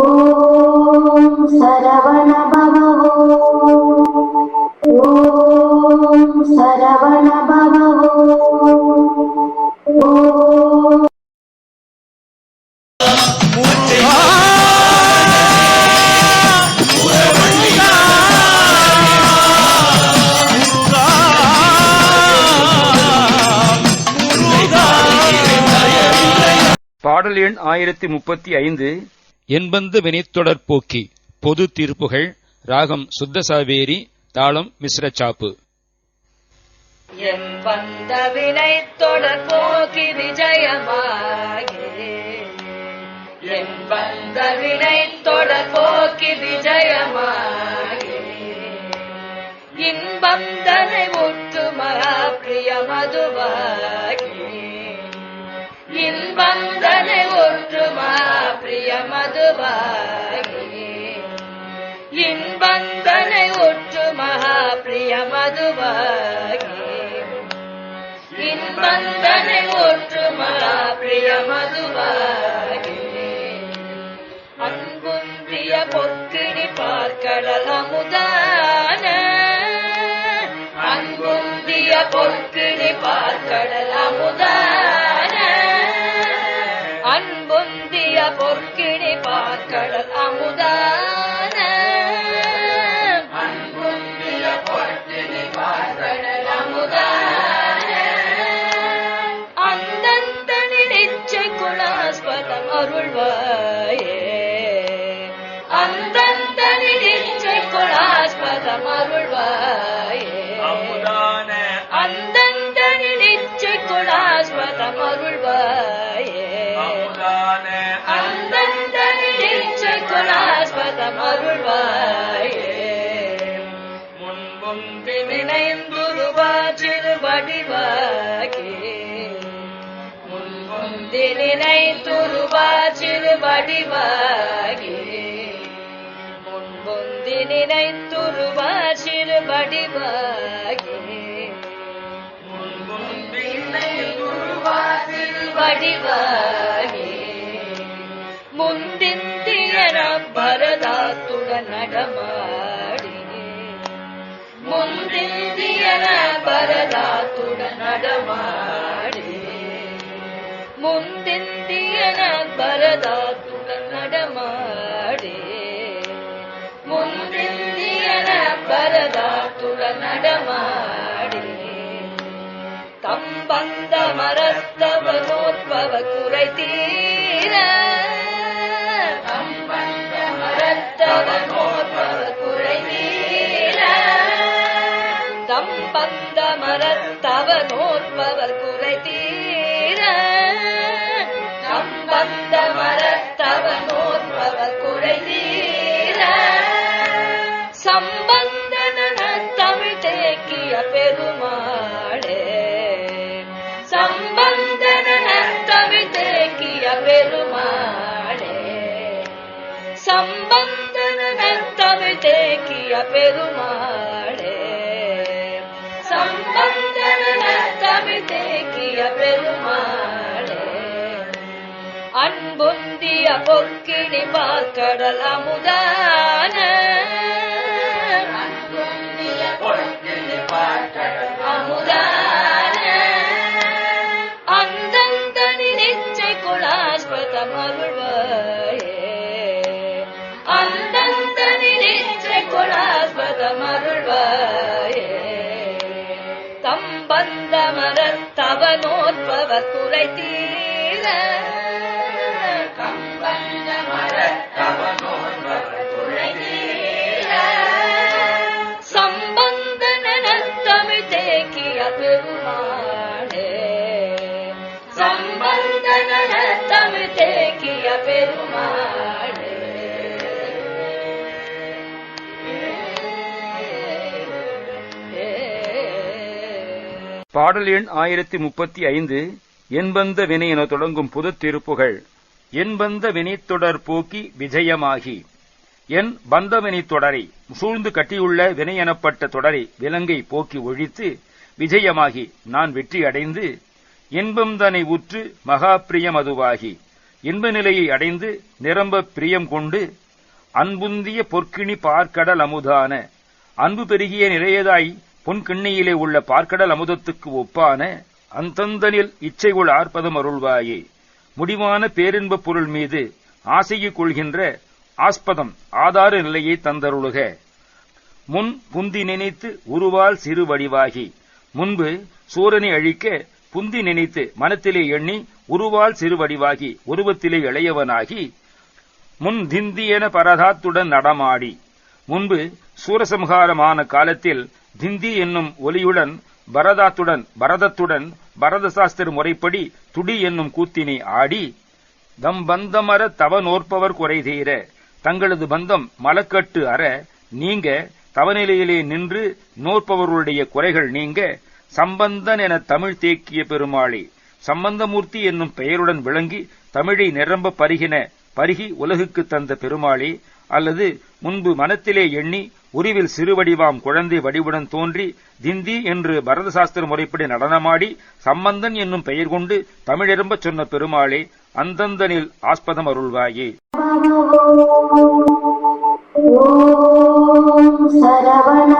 ஓம் சரவண பாடல் எண் ஆயிரத்தி முப்பத்தி ஐந்து. என்பந்து வினைத்தொடர் போக்கி பொது தீர்ப்புகள் ராகம் சுத்த சாவேரி தாளம் மிஸ்ர சாப்பு. என் வந்த வினை தொடர் போக்கி விஜயமாயே. என் வந்த வினை தொடர் போக்கி விஜயமாயே. இன்பம் தனை முற்று மகா பிரிய மதுவாகி மதுவாகி இன்பந்தனை ஒற்று மகா பிரிய மதுவாகி இன்பந்தனை ஒற்று முன்புந்தி நினைத்துருவாச்சிறு வடிவாகி. முன்பொந்தி முன்புந்தி நினைத்துருவாச்சிறு வடிவாகி. முன்பொந்தி முன்புந்தி நினைத்துருவாச்சிறு வடிவாகி. நோற்பவ தீர தம்பந்த மரத்தவ நோற்பவ குறை தீர தம்பந்த மரத்தவ நோற்பவர் குறை பெருமாளே. சம்பந்தன தமிழ் தேக்கிய பெருமாளே. அன்புந்திய பொக்கிணி பார்க்கடல் அமுதான நோற்பவர் குறை தீ பாடல் எண் ஆயிரத்தி முப்பத்தி ஐந்து என்பந்த வினை என தொடங்கும் புது திருப்புகள் என்பந்த வினைத்தொடர் போக்கி விஜயமாகி என் பந்தவினை தொடரை சூழ்ந்து கட்டியுள்ள வினை எனப்பட்ட தொடரை விலங்கை போக்கி ஒழித்து விஜயமாகி நான் வெற்றி அடைந்து இன்பந்தனை உற்று மகாப்பிரிய அதுவாகி இன்ப நிலையை அடைந்து நிரம்ப பிரியம் கொண்டு அன்புந்திய பொற்கிணி பார்க்கடல் அமுதான அன்பு பெருகிய நிறையதாய் பொன்கிண்ணியிலே உள்ள பார்க்கடல் அமுதத்துக்கு ஒப்பான அந்தந்தனில் இச்சைகுள் ஆர்ப்பதம் அருள்வாயே. முடிவான பேரின்பப் பொருள் மீது ஆசையை கொள்கின்ற ஆஸ்பதம் ஆதார நிலையை தந்தருளுக. முன் புந்தி நினைத்து உருவால் சிறு வடிவாகி முன்பு சூரனை அழிக்க புந்தி நினைத்து மனத்திலே எண்ணி உருவால் சிறு வடிவாகி உருவத்திலே இளையவனாகி முன் திந்தியன பரதாத்துடன் நடமாடி முன்பு சூரசம்ஹாரமான காலத்தில் திந்தி என்னும் ஒலியுடன் பரதாத்துடன் பரதத்துடன் பரத சாஸ்திர முறைப்படி துடி என்னும் கூத்தினை ஆடி தம் பந்தமர தவ நோற்பவர் குறைதீர தங்களது பந்தம் மலக்கட்டு அற நீங்க தவநிலையிலே நின்று நோற்பவர்களுடைய குறைகள் நீங்க சம்பந்தன் என தமிழ் தேக்கிய பெருமாளே சம்பந்தமூர்த்தி என்னும் பெயருடன் விளங்கி தமிழை நிரம்ப பருகின பருகி உலகுக்கு தந்த பெருமாளே அல்லது முன்பு மனத்திலே எண்ணி உருவில் சிறுவடிவாம் குழந்தை வடிவுடன் தோன்றி திந்தி என்று பரத சாஸ்திர முறைப்படி நடனமாடி சம்பந்தன் என்னும் பெயர் கொண்டு தமிழெரும்பச் சொன்ன பெருமாளே அந்தந்தனில் ஆஸ்பதம் அருள்வாயே. சரவண